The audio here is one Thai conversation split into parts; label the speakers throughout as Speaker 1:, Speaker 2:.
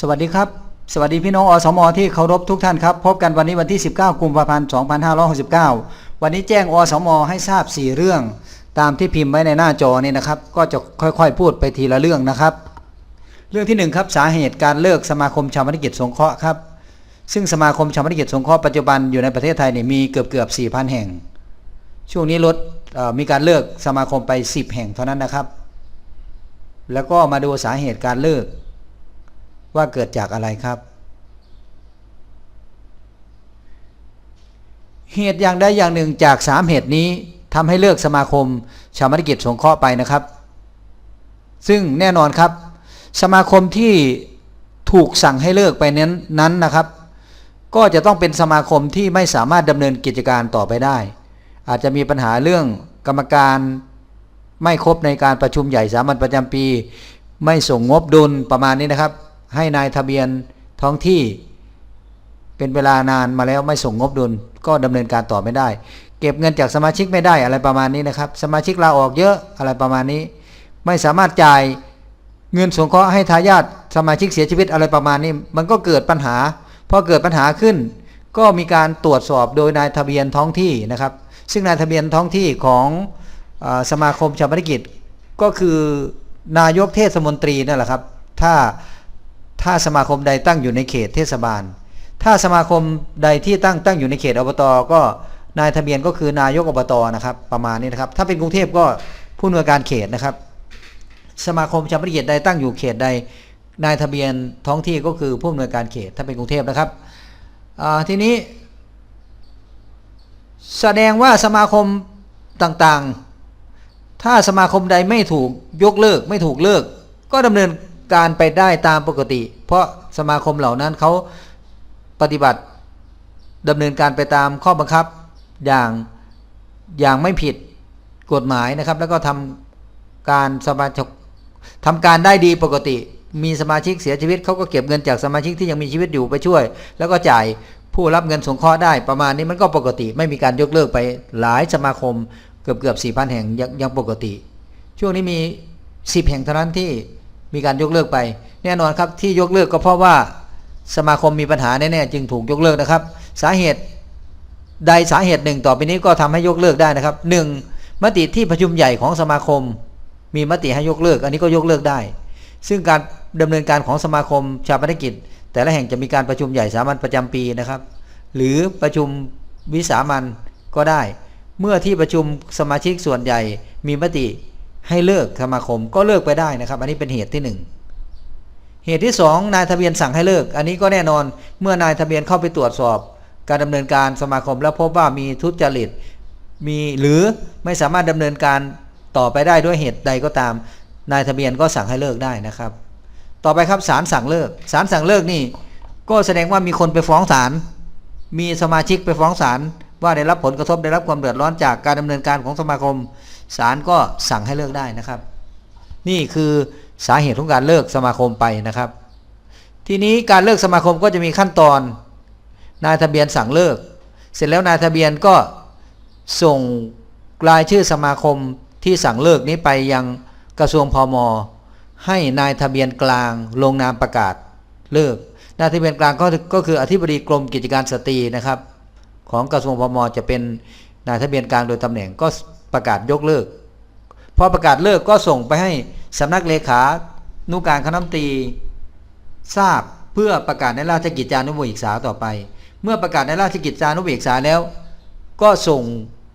Speaker 1: สวัสดีครับ สวัสดีพี่น้องอสมอที่เคารพทุกท่านครับ พบกันวันนี้วันที่ 19 กุมภาพันธ์ 2569 วันนี้แจ้งอสมอให้ทราบ 4 เรื่อง ตามที่พิมพ์ไว้ในหน้าจอนี่นะครับ ก็จะค่อยๆ พูดไปทีละเรื่องนะครับ เรื่องที่ 1 ครับสาเหตุการเลิกสมาคมชาวมนกิจสงเคราะห์ครับ ซึ่งสมาคมชาวมนกิจสงเคราะห์ปัจจุบันอยู่ในประเทศไทยเนี่ยมีเกือบเกือบ4,000 แห่ง ช่วงนี้ลดมีการเลิกสมาคมไป 10 แห่งเท่านั้นนะครับ แล้วก็มาดูสาเหตุการเลิก ว่าเกิดจากอะไรครับ เหตุอย่างใดอย่างหนึ่งจากสามเหตุนี้ทำให้เลิกสมาคม ชาวมรกิจสงเคราะห์ไปนะครับ ซึ่งแน่นอนครับ สมาคมที่ถูกสั่งให้เลิกไปนั้นนั้นนะครับ ก็จะต้องเป็นสมาคมที่ไม่สามารถดำเนินกิจการต่อไปได้ อาจจะมีปัญหาเรื่องกรรมการไม่ครบในการประชุมใหญ่สามัญประจำปี ไม่ส่งงบดุลประมาณนี้นะครับ ให้นายทะเบียนท้องที่เป็นเวลานานมาแล้วไม่ส่งงบดุล ก็ดำเนินการต่อไม่ได้ เก็บเงินจากสมาชิกไม่ได้อะไรประมาณนี้นะครับ สมาชิกลาออกเยอะอะไรประมาณนี้ ไม่สามารถจ่ายเงินสงเคราะห์ให้ทายาทสมาชิกเสียชีวิตอะไรประมาณนี้ มันก็เกิดปัญหาพอเกิดปัญหาขึ้น ก็มีการตรวจสอบโดยนายทะเบียนท้องที่นะครับ ซึ่งนายทะเบียนท้องที่ของอสมาคมชาวพนกิจ ก็คือนายกเทศมนตรีนั่นแหละครับ ถ้า ถ้าสมาคมใดตั้งอยู่ในเขตเทศบาล ถ้าสมาคมใดที่ตั้งตั้งอยู่ในเขตอบตก็นายทะเบียนก็คือนายกอบตนะครับ ประมาณนี้นะครับ ถ้าเป็นกรุงเทพก็ผู้อำนวยการเขตนะครับ สมาคมชาวพนกิจใดตั้งอยู่เขตใดนายทะเบียนท้องที่ก็คือผู้อำนวยการเขต ถ้าเป็นกรุงเทพนะครับทีนี้ แสดงว่าสมาคมต่างๆ ถ้าสมาคมใดไม่ถูกยกเลิก ไม่ถูกเลิก ก็ดำเนิน การไปได้ตามปกติ เพราะสมาคมเหล่านั้นเขาปฏิบัติดำเนินการไปตามข้อบังคับอย่างอย่างไม่ผิดกฎหมายนะครับ แล้วก็ทำการสมาชิกทำการได้ดีปกติ มีสมาชิกเสียชีวิตเขาก็เก็บเงินจากสมาชิกที่ยังมีชีวิตอยู่ไปช่วย แล้วก็จ่ายผู้รับเงินสงเคราะห์ได้ประมาณนี้มันก็ปกติ ไม่มีการยกเลิกไปหลายสมาคมเกือบเกือบสี่พันแห่งยังยังปกติ ช่วงนี้มีสิบแห่งเท่านั้นที่ มีการยกเลิกไป แน่นอนครับที่ยกเลิกก็เพราะว่าสมาคมมีปัญหาแน่ๆจึงถูกยกเลิกนะครับ สาเหตุใดสาเหตุหนึ่งต่อไปนี้ก็ทำให้ยกเลิกได้นะครับหนึ่งมติที่ประชุมใหญ่ของสมาคม มีมติให้ยกเลิก อันนี้ก็ยกเลิกได้ ซึ่งการดำเนินการของสมาคมชาปนกิจ แต่ละแห่งจะมีการประชุมใหญ่สามัญประจำปีนะครับ หรือประชุมวิสามันก็ได้ เมื่อที่ประชุมสมาชิกส่วนใหญ่มีมติ ให้เลิกสมาคมก็เลิกไปได้นะครับ อันนี้เป็นเหตุที่หนึ่งเหตุที่สองนายทะเบียนสั่งให้เลิก อันนี้ก็แน่นอนเมื่อนายทะเบียนเข้าไปตรวจสอบ การดำเนินการสมาคม แล้วพบว่ามีทุจริตมีหรือไม่สามารถดำเนินการต่อไปได้ด้วยเหตุใดก็ตาม นายทะเบียนก็สั่งให้เลิกได้นะครับ ต่อไปครับศาลสั่งเลิกศาลสั่งเลิกนี่ ก็แสดงว่ามีคนไปฟ้องศาลมีสมาชิกไปฟ้องศาล ว่าได้รับผลกระทบได้รับความเดือดร้อนจากการดำเนินการของสมาคมศาลก็สั่งให้เลิกได้นะครับ นี่คือสาเหตุของการเลิกสมาคมไปนะครับ ทีนี้การเลิกสมาคมก็จะมีขั้นตอน นายทะเบียนสั่งเลิก เสร็จแล้วนายทะเบียนก็ส่งรายชื่อสมาคมที่สั่งเลิกนี้ไปยังกระทรวงพมให้นายทะเบียนกลางลงนามประกาศเลิกนายทะเบียนกลางก็ก็คืออธิบดีกรมกิจการสตรีนะครับ ของกระทรวงพมจะเป็นนายทะเบียนกลางโดยตำแหน่งก็ประกาศยกเลิกพอประกาศเลิกก็ส่งไปให้สำนักเลขานุการคณะมนตรีทราบเพื่อประกาศในราชกิจจานุเบกษาต่อไป เมื่อประกาศในราชกิจจานุเบกษาแล้ว ก็ส่ง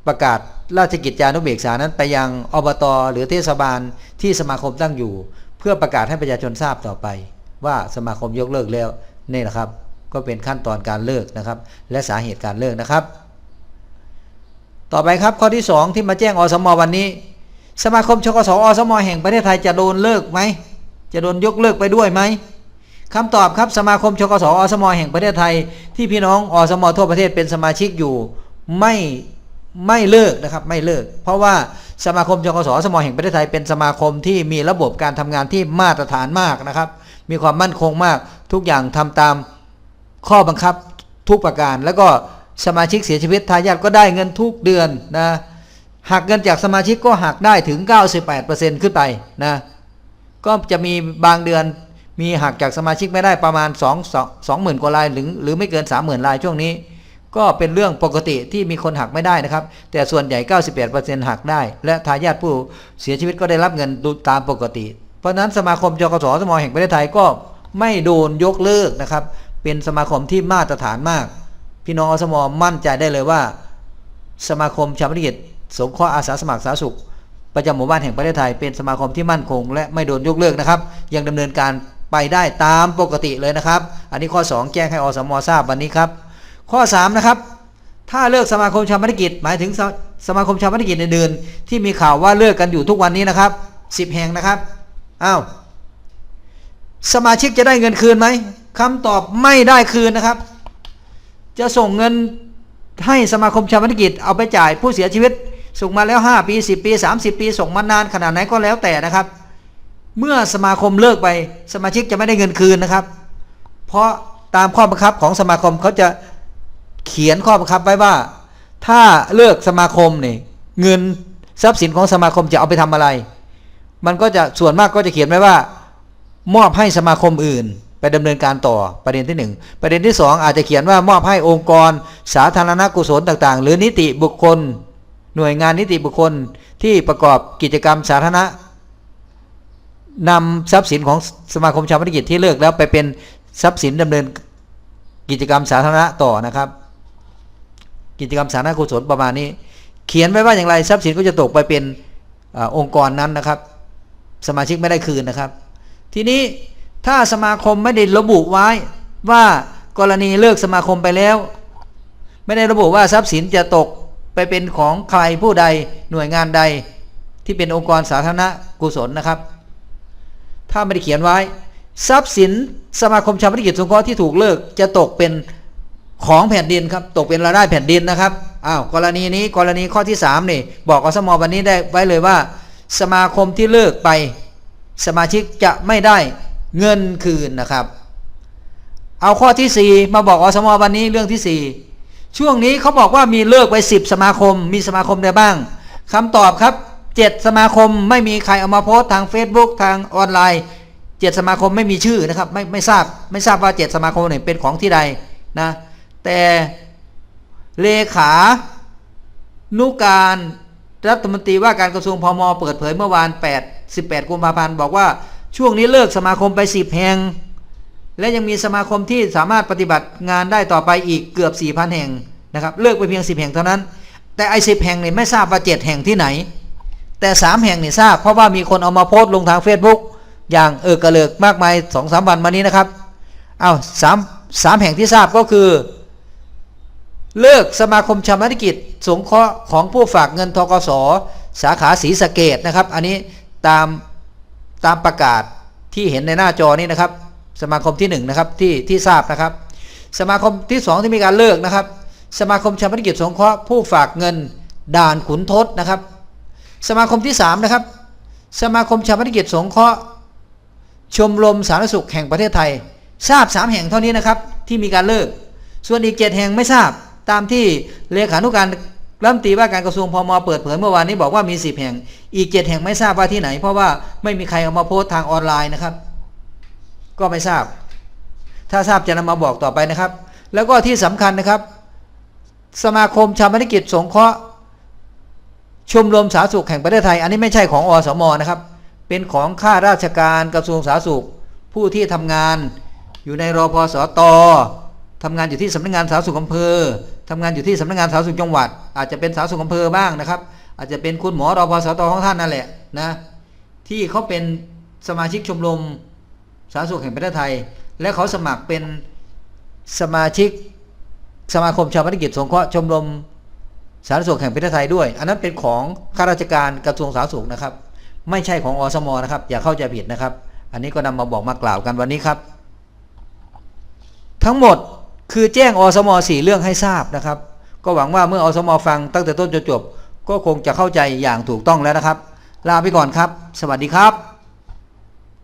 Speaker 1: ประกาศราชกิจจานุเบกษานั้นไปยังอบตหรือเทศบาลที่สมาคมตั้งอยู่ เพื่อประกาศให้ประชาชนทราบต่อไป ว่าสมาคมยกเลิกแล้วนี่แหละครับ ก็เป็นขั้นตอนการเลิกนะครับ และสาเหตุการเลิกนะครับ ต่อไปครับข้อที่ 2 ที่มาแจ้งอสมวันนี้ สมาคมชกสอสมแห่งประเทศไทยจะโดนเลิกไหมจะโดนยกเลิกไปด้วยไหมคำตอบครับสมาคมชกสอสมแห่งประเทศไทย ที่พี่น้องอสมทั่วประเทศเป็นสมาชิกอยู่ไม่ไม่เลิกนะครับไม่เลิก เพราะว่าสมาคมชกสอสมแห่งประเทศไทยเป็นสมาคมที่มีระบบการทำงานที่มาตรฐานมากนะครับ มีความมั่นคงมากทุกอย่างทำตาม ข้อบังคับทุกประการ แล้วก็สมาชิกเสียชีวิตทายาทก็ได้เงินทุกเดือนนะหักเงินจากสมาชิกก็หักได้ถึง 98%ขึ้นไปนะก็จะมีบางเดือนมีหักจากสมาชิกไม่ได้ประมาณ 2 2 20,000กว่ารายหรือหรือไม่เกิน 30,000รายช่วงนี้ ก็เป็นเรื่องปกติที่มีคนหักไม่ได้นะครับ แต่ส่วนใหญ่ 98%หักได้ และทายาทผู้เสียชีวิตก็ได้รับเงินดูตามปกติ เพราะนั้นสมาคมจกสสมแห่งประเทศไทยก็ไม่โดนยกเลิกนะครับ เป็นสมาคมที่มาตรฐานมาก พี่น้องอสมมั่นใจได้เลยว่า สมาคมชาวบ้านกิจสงเคราะห์อาสาสมัครสาธารณสุข ประจำหมู่บ้านแห่งประเทศไทยเป็นสมาคมที่มั่นคง และไม่โดนยกเลิกนะครับ ยังดำเนินการไปได้ตามปกติเลยนะครับ อันนี้ข้อ 2 แจ้งให้อสมทราบวันนี้ครับ ข้อ 3 นะครับ ถ้าเลิกสมาคมชาวบ้านกิจ หมายถึงสสมาคมชาวบ้านกิจอื่นๆที่มีข่าวว่าเลิกกันอยู่ทุกวันนี้นะครับ10แห่งนะครับอ้าวสมาชิกจะได้เงินคืนไหม คำตอบไม่ได้คืนนะครับ จะส่งเงินให้สมาคมชาวบ้านกิจเอาไปจ่ายผู้เสียชีวิต ส่งมาแล้ว 5 ปี 10 ปี 30 ปี ส่งมานานขนาดไหนก็แล้วแต่นะครับ เมื่อสมาคมเลิกไปสมาชิกจะไม่ได้เงินคืนนะครับ เพราะตามข้อบังคับของสมาคมเขาจะเขียนข้อบังคับไว้ว่า ถ้าเลิกสมาคมเนี่ยเงินทรัพย์สินของสมาคมจะเอาไปทำอะไร มันก็จะส่วนมากก็จะเขียนไว้ว่า มอบให้สมาคมอื่น ไปดำเนินการต่อประเด็นที่หนึ่งประเด็นที่สองอาจจะเขียนว่ามอบให้องค์กร สาธารณกุศลต่าง ๆ หรือนิติบุคคล หน่วยงานนิติบุคคลที่ประกอบกิจกรรมสาธารณะนำทรัพย์สินของสมาคมชาวธุรกิจที่เลิกแล้วไปเป็นทรัพย์สินดำเนินกิจกรรมสาธารณะต่อนะครับ กิจกรรมสาธารณกุศลประมาณนี้ เขียนไว้ว่าอย่างไรทรัพย์สินก็จะตกไปเป็นอองค์กรนั้นนะครับ สมาชิกไม่ได้คืนนะครับ ทีนี้ ถ้าสมาคมไม่ได้ระบุไว้ว่ากรณีเลิกสมาคมไปแล้ว ไม่ได้ระบุว่าทรัพย์สินจะตกไปเป็นของใครผู้ใดหน่วยงานใดที่เป็นองค์กรสาธารณกุศลนะครับ ถ้าไม่ได้เขียนไว้ ทรัพย์สินสมาคมชาวธุรกิจสงเคราะห์ที่ถูกเลิกจะตกเป็นของแผ่นดินครับตกเป็นรายได้แผ่นดินนะครับอ้าวกรณีนี้กรณีข้อที่3นี่บอกอสมวันนี้ได้ไว้เลยว่า สมาคมที่เลิกไป สมาชิกจะไม่ได้ เงินคืนนะครับ เอาข้อที่ 4 มาบอกอสมวันนี้เรื่องที่ 4 ช่วงนี้เขาบอกว่ามีเลิกไป 10 สมาคม มีสมาคมใดบ้างคำตอบครับ 7 สมาคมไม่มีใครเอามาโพสต์ทาง Facebook ทางออนไลน์ 7 สมาคมไม่มีชื่อนะครับ ไม่ไม่ทราบไม่ทราบว่า 7 สมาคมเนี่ยเป็นของที่ใดนะแต่เลขานุการรัฐมนตรีว่าการกระทรวงพมเปิดเผยเมื่อวาน 8 18 กุมภาพันธ์บอกว่า ช่วงนี้เลิกสมาคมไป10แห่ง และยังมีสมาคมที่สามารถปฏิบัติงานได้ต่อไปอีกเกือบ4,000แห่งนะครับเลิกไปเพียง 10 แห่งเท่านั้น แต่ไอ้สิแห่งเนี่ยไม่ทราบว่า 7 แห่งที่ไหน แต่ 3 แห่งเนี่ยทราบ เพราะว่ามีคนเอามาโพสต์ลงทาง Facebook อย่างเออกระเลิกมากมาย2อสวันมานี้นะครับเอาสามสามแห่งที่ทราบก็คือ เลิกสมาคมชาวธุรกิจ สงเคราะห์ของผู้ฝากเงินทกส สาขาศรีสะเกดนะครับ อันนี้ตาม ตามประกาศที่เห็นในหน้าจอนี้นะครับ สมาคมที่1นงนะครับที่ที่ทราบนะครับ สมาคมที่ 2 ที่มีการเลิกนะครับ สมาคมชาวธุรกิจสงเคราะห์ผู้ฝากเงินด่านขุนทศนะครับ สมาคมที่ 3 นะครับ สมาคมชาวธุรกิจสงเคราะห์ชมรมสาธารณสุขแห่งประเทศไทย ทราบ 3 แห่งเท่านี้นะครับที่มีการเลิก ส่วนอีก 7 แห่งไม่ทราบตามที่เลขานุการ รัฐมนตรีว่าการกระทรวงพมเปิดเผยเมื่อวานนี้บอกว่ามี10แห่ง อีก7แห่งไม่ทราบว่าที่ไหน เพราะว่าไม่มีใครเอามาโพสต์ทางออนไลน์นะครับ ก็ไม่ทราบ ถ้าทราบจะนำมาบอกต่อไปนะครับ แล้วก็ที่สำคัญนะครับ สมาคมชาวธุรกิจสงเคราะห์ชมรมสาธารณสุขแห่งประเทศไทย อันนี้ไม่ใช่ของอสมนะครับ เป็นของข้าราชการกระทรวงสาธารณสุข ผู้ที่ทำงานอยู่ในรอพสตทำงานอยู่ที่สำนักงานสาธารณสุขอำเภอ ทำงานอยู่ที่สำนักงานสาธารณสุขจังหวัด อาจจะเป็นสาธารณสุขอำเภอบ้างนะครับ อาจจะเป็นคุณหมอรอพสตของท่านนั่นแหละนะที่เขาเป็นสมาชิกชมรมสาธารณสุขแห่งประเทศไทย และเขาสมัครเป็นสมาชิกสมาคมชาวธุรกิจสงเคราะห์ชมรมสาธารณสุขแห่งประเทศไทยด้วย อันนั้นเป็นของข้าราชการกระทรวงสาธารณสุขนะครับ ไม่ใช่ของอสมนะครับ อย่าเข้าใจผิดนะครับ อันนี้ก็นำมาบอกมากล่าวกันวันนี้ครับ ทั้งหมด คือแจ้งอสมสี่เรื่องให้ทราบนะครับ ก็หวังว่าเมื่ออสมฟังตั้งแต่ต้นจนจบ ก็คงจะเข้าใจอย่างถูกต้องแล้วนะครับ ลาไปก่อนครับ สวัสดีครับ